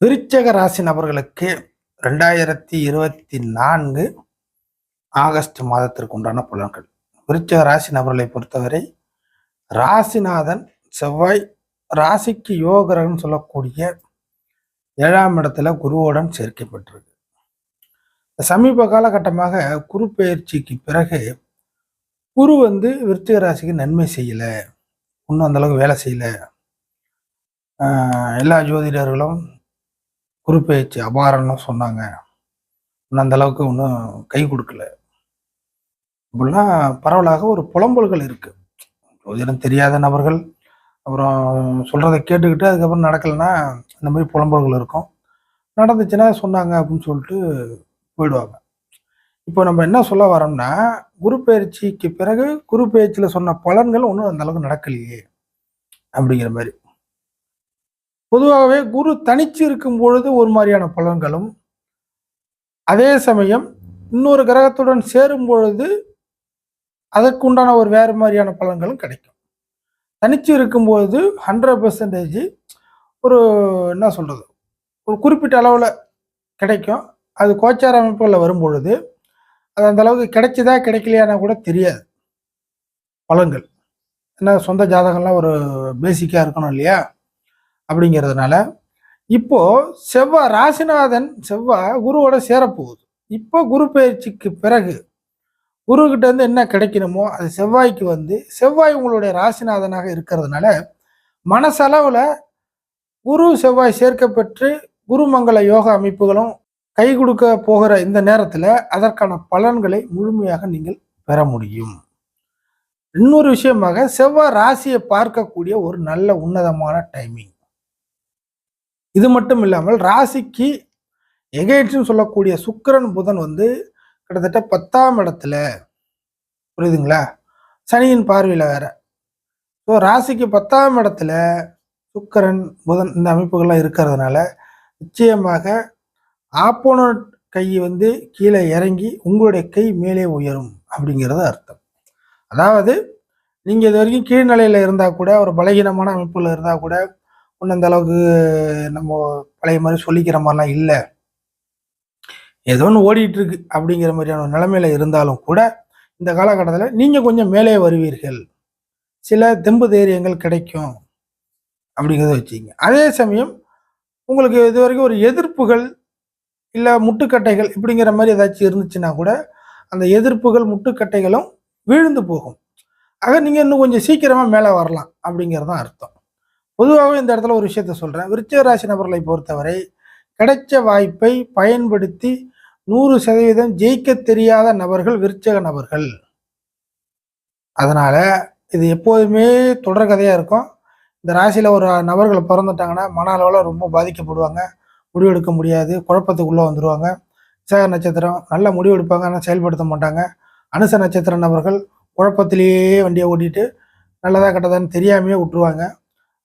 விருச்சக ராசி நபர்களுக்கு ரெண்டாயிரத்தி இருபத்தி நான்கு ஆகஸ்ட் மாதத்திற்கு உண்டான பலன்கள். விருச்சக ராசி நபர்களை பொறுத்தவரை ராசிநாதன் செவ்வாய் ராசிக்கு யோகரன் சொல்லக்கூடிய ஏழாம் இடத்துல குருவுடன் சேர்க்கப்பட்டிருக்கு. சமீப காலகட்டமாக குரு பயிற்சிக்கு பிறகு குரு வந்து விருச்சிக ராசிக்கு நன்மை செய்யலை இன்னும் அந்தளவுக்கு வேலை செய்யலை. எல்லா ஜோதிடர்களும் குறிப்பேச்சு அபாரம்னு சொன்னாங்க. இன்னும் அந்த அளவுக்கு ஒன்றும் கை கொடுக்கல. அப்படிலாம் பரவலாக ஒரு புலம்பல்கள் இருக்குது ஜோதிடம் தெரியாத நபர்கள். அப்புறம் சொல்கிறத கேட்டுக்கிட்டு அதுக்கப்புறம் நடக்கலைன்னா இந்த மாதிரி புலம்பல்கள் இருக்கும். நடந்துச்சுன்னா சொன்னாங்க அப்படின்னு சொல்லிட்டு போயிடுவாங்க. இப்போ நம்ம என்ன சொல்ல வரோம்னா குரு பயிற்சிக்கு பிறகு குரு பயிற்சியில் சொன்ன பலன்கள் ஒன்றும் அந்த அளவுக்கு நடக்கலையே அப்படிங்கிற மாதிரி. பொதுவாகவே குரு தனிச்சு இருக்கும் பொழுது ஒரு மாதிரியான பலன்களும் அதே சமயம் இன்னொரு கிரகத்துடன் சேரும் பொழுது அதற்குண்டான ஒரு வேறு மாதிரியான பலன்களும் கிடைக்கும். தனிச்சு இருக்கும்போது ஹண்ட்ரட் பர்சன்டேஜ் ஒரு என்ன சொல்கிறது ஒரு குறிப்பிட்ட அளவில் கிடைக்கும். அது கோச்சார அமைப்புகளில் வரும் பொழுது அது அந்த அளவுக்கு கிடைச்சதா கிடைக்கலையானா கூட தெரியாது. பலன்கள். ஏன்னா சொந்த ஜாதகம்லாம் ஒரு பேசிக்காக இருக்கணும் இல்லையா? அப்படிங்கிறதுனால இப்போ செவ்வாய் ராசிநாதன் செவ்வாய் குருவோட சேரப்போகுது. இப்போ குரு பயிற்சிக்கு பிறகு குரு கிட்ட இருந்து என்ன கிடைக்கணுமோ அது செவ்வாய்க்கு வந்து செவ்வாய் உங்களுடைய ராசிநாதனாக இருக்கிறதுனால மனசளவில் குரு செவ்வாய் சேர்க்கப்பெற்று குருமங்கல யோக அமைப்புகளும் கை கொடுக்க போகிற இந்த நேரத்தில் அதற்கான பலன்களை முழுமையாக நீங்கள் பெற முடியும். இன்னொரு விஷயமாக செவ்வாய் ராசியை பார்க்கக்கூடிய ஒரு நல்ல உன்னதமான டைமிங் இது மட்டும் இல்லாமல் ராசிக்கு எகைட்ஸ்னு சொல்லக்கூடிய சுக்கரன் புதன் வந்து கிட்டத்தட்ட பத்தாம் இடத்துல. புரியுதுங்களா? சனியின் பார்வையில் வேற. ஸோ ராசிக்கு பத்தாம் இடத்துல சுக்கரன் புதன் இந்த அமைப்புகள்லாம் இருக்கிறதுனால நிச்சயமாக ஆப்போனட் கை வந்து கீழே இறங்கி உங்களுடைய கை மேலே உயரும் அப்படிங்கிறது அர்த்தம். அதாவது நீங்கள் இது வரைக்கும் கீழ்நிலையில் இருந்தால் கூட ஒரு பலகீனமான அமைப்பில் இருந்தால் கூட ஒன்றும் அந்த அளவுக்கு நம்ம பழைய மாதிரி சொல்லிக்கிற மாதிரிலாம் இல்லை. ஏதோ ஒன்று ஓடிட்டு இருக்கு அப்படிங்கிற மாதிரியான ஒரு நிலைமையில இருந்தாலும் கூட இந்த காலகட்டத்தில் நீங்கள் கொஞ்சம் மேலே வருவீர்கள். சில தெம்பு தைரியங்கள் கிடைக்கும் அப்படிங்கிறத வச்சுங்க அதே சமயம் உங்களுக்கு இது வரைக்கும் ஒரு எதிர்ப்புகள் இல்லை முட்டுக்கட்டைகள் இப்படிங்கிற மாதிரி ஏதாச்சும் இருந்துச்சுன்னா கூட அந்த எதிர்ப்புகள் முட்டுக்கட்டைகளும் வீழ்ந்து போகும். ஆக நீங்கள் இன்னும் கொஞ்சம் சீக்கிரமாக மேலே வரலாம் அப்படிங்கிறது தான் அர்த்தம். பொதுவாகவே இந்த இடத்துல ஒரு விஷயத்த சொல்கிறேன் விருச்சிக ராசி நபர்களை பொறுத்தவரை கிடைச்ச வாய்ப்பை பயன்படுத்தி நூறு சதவீதம் ஜெயிக்க தெரியாத நபர்கள் விருச்சக நபர்கள். அதனால் இது எப்போதுமே தொடர் கதையாக இருக்கும். இந்த ராசியில் ஒரு நபர்கள் பிறந்துட்டாங்கன்னா மன அளவில் ரொம்ப பாதிக்கப்படுவாங்க. முடிவெடுக்க முடியாது. குழப்பத்துக்குள்ளே வந்துடுவாங்க விசாக நட்சத்திரம் நல்ல முடிவு எடுப்பாங்க. ஆனால் செயல்படுத்த மாட்டாங்க. அனுச நட்சத்திர நபர்கள் குழப்பத்திலேயே வண்டியை ஓட்டிட்டு நல்லதா கெட்டதான்னு தெரியாமையே விட்டுருவாங்க.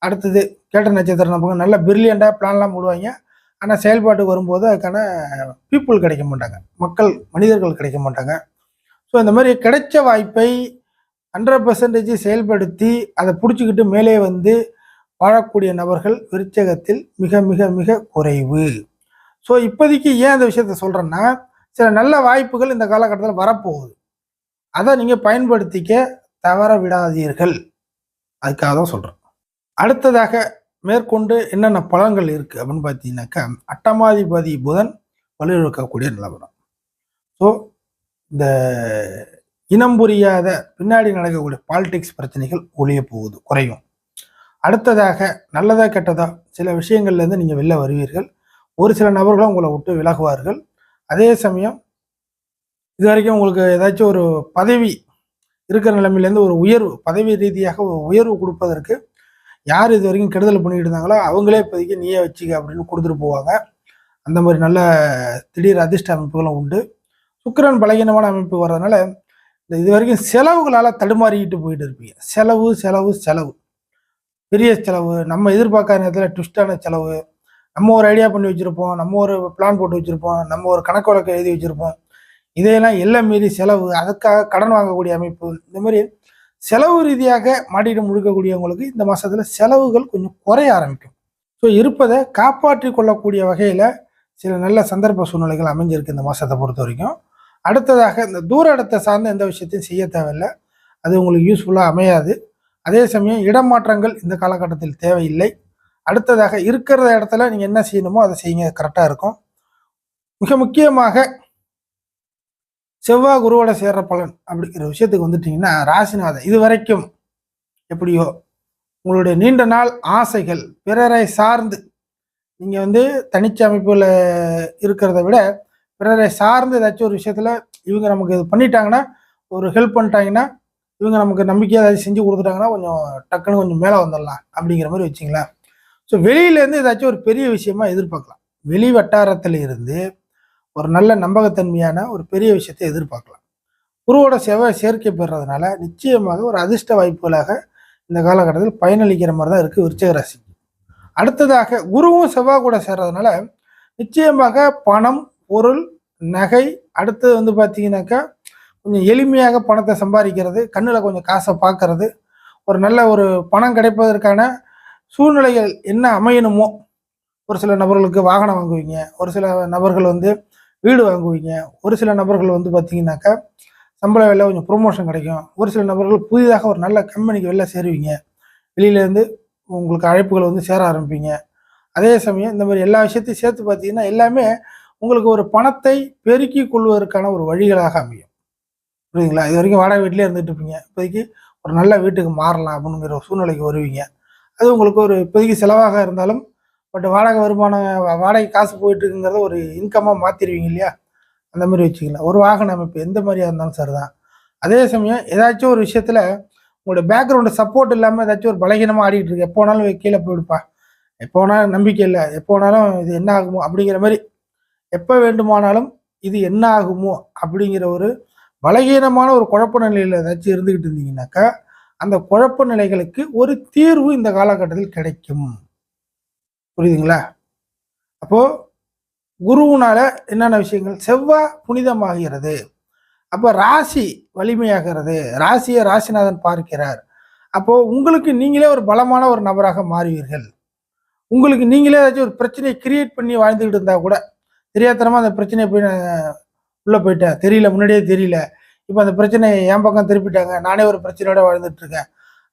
அடுத்தது கேட்ட நட்சத்திரம் நபர்கள் நல்ல பிரில்லியண்டாக பிளான்லாம் போடுவாங்க. ஆனால் செயல்பாட்டுக்கு வரும்போது அதுக்கான பீப்புள் கிடைக்க மாட்டாங்க. மக்கள் மனிதர்கள் கிடைக்க மாட்டாங்க. ஸோ இந்த மாதிரி கிடைச்ச வாய்ப்பை ஹண்ட்ரட் பர்சன்டேஜ் செயல்படுத்தி அதை பிடிச்சிக்கிட்டு மேலே வந்து வாழக்கூடிய நபர்கள் விருச்சகத்தில் மிக மிக மிக குறைவு. ஸோ இப்போதைக்கு ஏன் அந்த விஷயத்த சொல்கிறேன்னா சில நல்ல வாய்ப்புகள் இந்த காலகட்டத்தில் வரப்போகுது. அதை நீங்கள் பயன்படுத்திக்க தவற விடாதீர்கள். அதுக்காக தான் சொல்கிறேன் அடுத்ததாக மேற்கொண்டு என்னென்ன பலன்கள் இருக்குது அப்படின்னு பார்த்தீங்கன்னாக்கா அட்டமாதிபதி புதன் வலியுறுக்கக்கூடிய நிலவரம். ஸோ இந்த இனம் புரியாத பின்னாடி நடக்கக்கூடிய பாலிடிக்ஸ் பிரச்சனைகள் ஒழிய போகுது குறையும். அடுத்ததாக நல்லதா கெட்டதா சில விஷயங்கள்லேருந்து நீங்கள் வெளில வருவீர்கள். ஒரு சில நபர்களும் உங்களை விட்டு விலகுவார்கள். அதே சமயம் இது வரைக்கும் உங்களுக்கு ஏதாச்சும் ஒரு பதவி இருக்கிற நிலைமையிலேருந்து ஒரு உயர்வு பதவி ரீதியாக ஒரு உயர்வு கொடுப்பதற்கு யார் இது வரைக்கும் கெடுதல் பண்ணிட்டு இருந்தாங்களோ அவங்களே இப்போதைக்கு நீயே வச்சுக்க அப்படின்னு கொடுத்துட்டு போவாங்க. அந்த மாதிரி நல்ல திடீர் அதிர்ஷ்ட அமைப்புகளும் உண்டு. சுக்கரன் பலகீனமான அமைப்பு வர்றதுனால இந்த இது வரைக்கும் செலவுகளால் தடுமாறிக்கிட்டு போயிட்டு இருப்பீங்க. செலவு செலவு செலவு. பெரிய செலவு நம்ம எதிர்பார்க்காத நேரத்தில் ட்விஸ்டான செலவு. நம்ம ஒரு ஐடியா பண்ணி வச்சுருப்போம் நம்ம ஒரு பிளான் போட்டு வச்சுருப்போம் நம்ம ஒரு கணக்கு வழக்கு எழுதி வச்சுருப்போம். இதையெல்லாம் எல்லாம் மீறி செலவு அதுக்காக கடன் வாங்கக்கூடிய அமைப்பு. இந்த மாதிரி செலவு ரீதியாக மாடியிடம் முழுக்கக்கூடியவங்களுக்கு இந்த மாதத்தில் செலவுகள் கொஞ்சம் குறைய ஆரம்பிக்கும். ஸோ இருப்பதை காப்பாற்றி கொள்ளக்கூடிய வகையில் சில நல்ல சந்தர்ப்ப சூழ்நிலைகள் அமைஞ்சிருக்கு இந்த மாதத்தை பொறுத்த வரைக்கும். அடுத்ததாக இந்த தூர இடத்தை சார்ந்த எந்த விஷயத்தையும் செய்ய தேவையில்லை. அது உங்களுக்கு யூஸ்ஃபுல்லாக அமையாது. அதே சமயம் இடமாற்றங்கள் இந்த காலகட்டத்தில் தேவையில்லை. அடுத்ததாக இருக்கிற இடத்துல நீங்கள் என்ன செய்யணுமோ அதை செய்யுங்க. கரெக்டாக இருக்கும். மிக முக்கியமாக செவ்வாய் குருவோட சேர்ற பலன் அப்படிங்கிற விஷயத்துக்கு வந்துட்டீங்கன்னா ராசிநாதன் இது வரைக்கும் எப்படியோ உங்களுடைய நீண்ட நாள் ஆசைகள் பிறரை சார்ந்து நீங்கள் வந்து தனிச்ச அமைப்பில் இருக்கிறத விட பிறரை சார்ந்து ஏதாச்சும் ஒரு விஷயத்தில் இவங்க நமக்கு இது பண்ணிட்டாங்கன்னா ஒரு ஹெல்ப் பண்ணிட்டாங்கன்னா இவங்க நமக்கு நம்பிக்கையாக ஏதாச்சும் செஞ்சு கொடுத்துட்டாங்கன்னா கொஞ்சம் டக்குன்னு கொஞ்சம் மேலே வந்துடலாம் அப்படிங்கிற மாதிரி வச்சிங்களேன். ஸோ வெளியிலேருந்து ஏதாச்சும் ஒரு பெரிய விஷயமா எதிர்பார்க்கலாம். வெளி வட்டாரத்தில் இருந்து ஒரு நல்ல நம்பகத்தன்மையான ஒரு பெரிய விஷயத்தை எதிர்பார்க்கலாம். குருவோட சேவை சேர்க்கை பெறுறதுனால நிச்சயமாக ஒரு அதிர்ஷ்ட வாய்ப்புகளாக இந்த காலகட்டத்தில் பயனளிக்கிற மாதிரி தான் இருக்குது விருச்சிக ராசிக்கு. அடுத்ததாக குருவும் செவ்வாய் கூட சேர்றதுனால நிச்சயமாக பணம் பொருள் நகை அடுத்தது வந்து பார்த்தீங்கன்னாக்கா கொஞ்சம் எளிமையாக பணத்தை சம்பாதிக்கிறது கண்ணில் கொஞ்சம் காசை பார்க்கறது ஒரு நல்ல ஒரு பணம் கிடைப்பதற்கான சூழ்நிலைகள் என்ன அமையணுமோ ஒரு சில நபர்களுக்கு வாகனம் வாங்குவீங்க ஒரு சில நபர்கள் வந்து வீடு வாங்குவீங்க. ஒரு சில நபர்கள் வந்து பார்த்தீங்கன்னாக்கா சம்பள வேலை கொஞ்சம் ப்ரொமோஷன் கிடைக்கும். ஒரு சில நபர்கள் புதிதாக ஒரு நல்ல கம்பெனிக்கு வெளில சேருவீங்க. வெளியிலேருந்து உங்களுக்கு அழைப்புகள் வந்து சேர ஆரம்பிப்பீங்க. அதே சமயம் இந்த மாதிரி எல்லா விஷயத்தையும் சேர்த்து பார்த்தீங்கன்னா எல்லாமே உங்களுக்கு ஒரு பணத்தை பெருக்கி கொள்வதற்கான ஒரு வழிகளாக அமையும். புரியுதுங்களா? இது வரைக்கும் வாடகை வீட்டிலே இருந்துட்டு இருப்பீங்க. இப்போதைக்கு ஒரு நல்ல வீட்டுக்கு மாறலாம் அப்படிங்கிற ஒரு சூழ்நிலைக்கு வருவீங்க. அது உங்களுக்கு ஒரு இப்போதைக்கு செலவாக இருந்தாலும் பட் வாடகை வருமானம் வா- வாடகை காசு போயிட்டு இருக்குங்கிறத ஒரு இன்கமாக மாற்றிடுவீங்க இல்லையா? அந்த மாதிரி வச்சுக்கலாம் ஒரு வாகன அமைப்பு எந்த மாதிரியா இருந்தாலும் சார் தான் அதே சமயம் ஏதாச்சும் ஒரு விஷயத்தில் உங்களோட பேக்ரவுண்டு சப்போர்ட் இல்லாமல் ஏதாச்சும் ஒரு பலகீனமாக ஆடிட்டு இருக்கு எப்போ வேணாலும் கீழே போயிடுப்பா. எப்போ வேணாலும் நம்பிக்கை இல்லை. எப்போ வேணாலும் இது என்ன ஆகுமோ அப்படிங்கிற மாதிரி எப்போ வேண்டுமானாலும் இது என்ன ஆகுமோ அப்படிங்கிற ஒரு பலகீனமான ஒரு குழப்ப நிலையில் ஏதாச்சும் இருந்துக்கிட்டு இருந்தீங்கன்னாக்கா அந்த குழப்ப நிலைகளுக்கு ஒரு தீர்வு இந்த காலகட்டத்தில் கிடைக்கும். புரியுதுங்களா? அப்போது குருவினால் என்னென்ன விஷயங்கள்? செவ்வாய் புனிதமாகிறது. அப்போ ராசி வலிமையாகிறது. ராசியை ராசிநாதன் பார்க்கிறார். அப்போது உங்களுக்கு நீங்களே ஒரு பலமான ஒரு நபராக மாறுவீர்கள். உங்களுக்கு நீங்களே ஏதாச்சும் ஒரு பிரச்சனையை கிரியேட் பண்ணி வாழ்ந்துக்கிட்டு இருந்தால் கூட தெரியாதனமாக அந்த பிரச்சனையை போய் நான் உள்ளே போயிட்டேன். தெரியல முன்னாடியே தெரியல. இப்போ அந்த பிரச்சனையை என் பக்கம் திருப்பிட்டாங்க. நானே ஒரு பிரச்சனையோட வாழ்ந்துட்டுருக்கேன்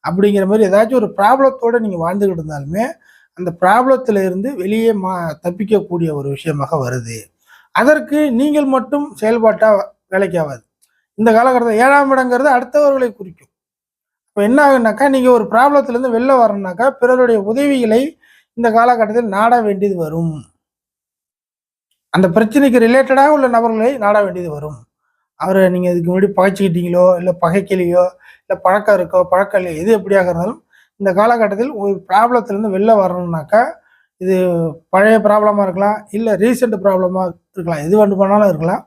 அப்படிங்கிற மாதிரி ஏதாச்சும் ஒரு ப்ராப்ளத்தோடு நீங்கள் வாழ்ந்துக்கிட்டு இருந்தாலுமே அந்த ப்ராப்ளத்தில் இருந்து வெளியே மா தப்பிக்கக்கூடிய ஒரு விஷயமாக வருது. அதற்கு நீங்கள் மட்டும் செயல்பாட்டாக வேலைக்கு ஆகாது இந்த காலகட்டத்தில் ஏழாம் இடங்கிறது அடுத்தவர்களை குறிக்கும். இப்போ என்ன ஆகுனாக்கா நீங்கள் ஒரு ப்ராப்ளத்திலேருந்து வெளில வரணுனாக்கா பிறருடைய உதவிகளை இந்த காலகட்டத்தில் நாட வேண்டியது வரும். அந்த பிரச்சனைக்கு ரிலேட்டடாக உள்ள நபர்களை நாட வேண்டியது வரும். அவரை நீங்கள் இதுக்கு முன்னாடி பகைச்சிக்கிட்டீங்களோ இல்லை பகைக்கலையோ இல்லை பழக்கம் இருக்கோ பழக்கம் இல்லையோ எது எப்படியாக இருந்தாலும் இந்த காலகட்டத்தில் ஒரு ப்ராப்ளத்திலேருந்து வெளில வரணும்னாக்கா இது பழைய ப்ராப்ளமாக இருக்கலாம் இல்லை ரீசெண்ட் ப்ராப்ளமாக இருக்கலாம் எது வேண்டு பண்ணாலும் இருக்கலாம்.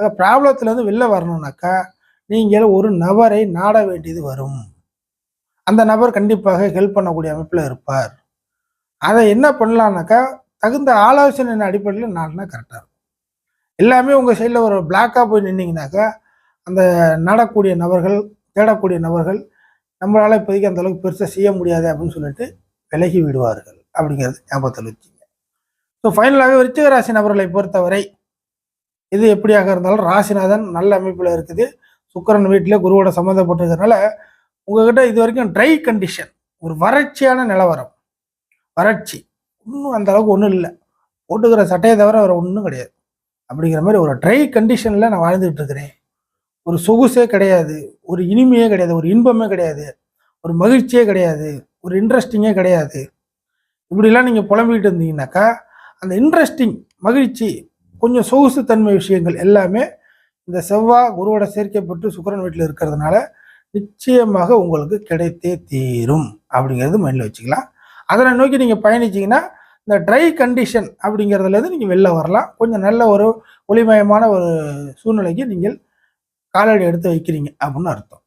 அந்த ப்ராப்ளத்துலேருந்து வெளில வரணும்னாக்கா நீங்கள் ஒரு நபரை நாட வேண்டியது வரும். அந்த நபர் கண்டிப்பாக ஹெல்ப் பண்ணக்கூடிய அமைப்பில் இருப்பார். அதை என்ன பண்ணலான்னாக்கா தகுந்த ஆலோசனை அடிப்படையில் நாடினா கரெக்டாக இருக்கும். எல்லாமே உங்கள் சைடில் ஒரு பிளாக்காக போய் நின்னீங்கனாக்கா அந்த நாடக்கூடிய நபர்கள் தேடக்கூடிய நபர்கள் நம்மளால் இப்போதைக்கு அந்த அளவுக்கு பெருசாக செய்ய முடியாது அப்படின்னு சொல்லிட்டு விலகி விடுவார்கள் அப்படிங்கிறது ஞாபகத்தில் வச்சுங்க ஸோ ஃபைனலாகவே விருச்சிக ராசி நபர்களை பொறுத்தவரை இது எப்படியாக இருந்தாலும் ராசிநாதன் நல்ல அமைப்பில் இருக்குது. சுக்கிரன் வீட்டில் குருவோட சம்மந்தப்பட்டிருக்கிறதுனால உங்ககிட்ட இது வரைக்கும் ட்ரை கண்டிஷன் ஒரு வறட்சியான நிலவரம். வறட்சி. இன்னும் அந்த அளவுக்கு ஒன்றும் இல்லை. போட்டுக்கிற சட்டையை தவிர வேறு ஒன்றும் கிடையாது. அப்படிங்கிற மாதிரி ஒரு ட்ரை கண்டிஷனில் நான் வாழ்ந்துகிட்டு இருக்கிறேன். ஒரு சொகுசே கிடையாது ஒரு இனிமையே கிடையாது ஒரு இன்பமே கிடையாது ஒரு மகிழ்ச்சியே கிடையாது ஒரு இன்ட்ரெஸ்டிங்கே கிடையாது. இப்படிலாம் நீங்கள் புலம்பிக்கிட்டு இருந்தீங்கன்னாக்கா அந்த இன்ட்ரெஸ்டிங் மகிழ்ச்சி கொஞ்சம் சொகுசு தன்மை விஷயங்கள் எல்லாமே இந்த செவ்வாய் குருவோட சேர்க்கப்பட்டு சுக்கிரன் வீட்டில் இருக்கிறதுனால நிச்சயமாக உங்களுக்கு கிடைத்தே தீரும் அப்படிங்கிறது மைண்டில் வச்சுக்கலாம். அதனை நோக்கி நீங்கள் பயணிச்சீங்கன்னா இந்த ட்ரை கண்டிஷன் அப்படிங்கிறதுலேருந்து நீங்கள் வெளில வரலாம். கொஞ்சம் நல்ல ஒரு ஒளிமயமான ஒரு சூழ்நிலைக்கு நீங்கள் காலடி எடுத்து வைக்கிறீங்க அப்படின்னு அர்த்தம்.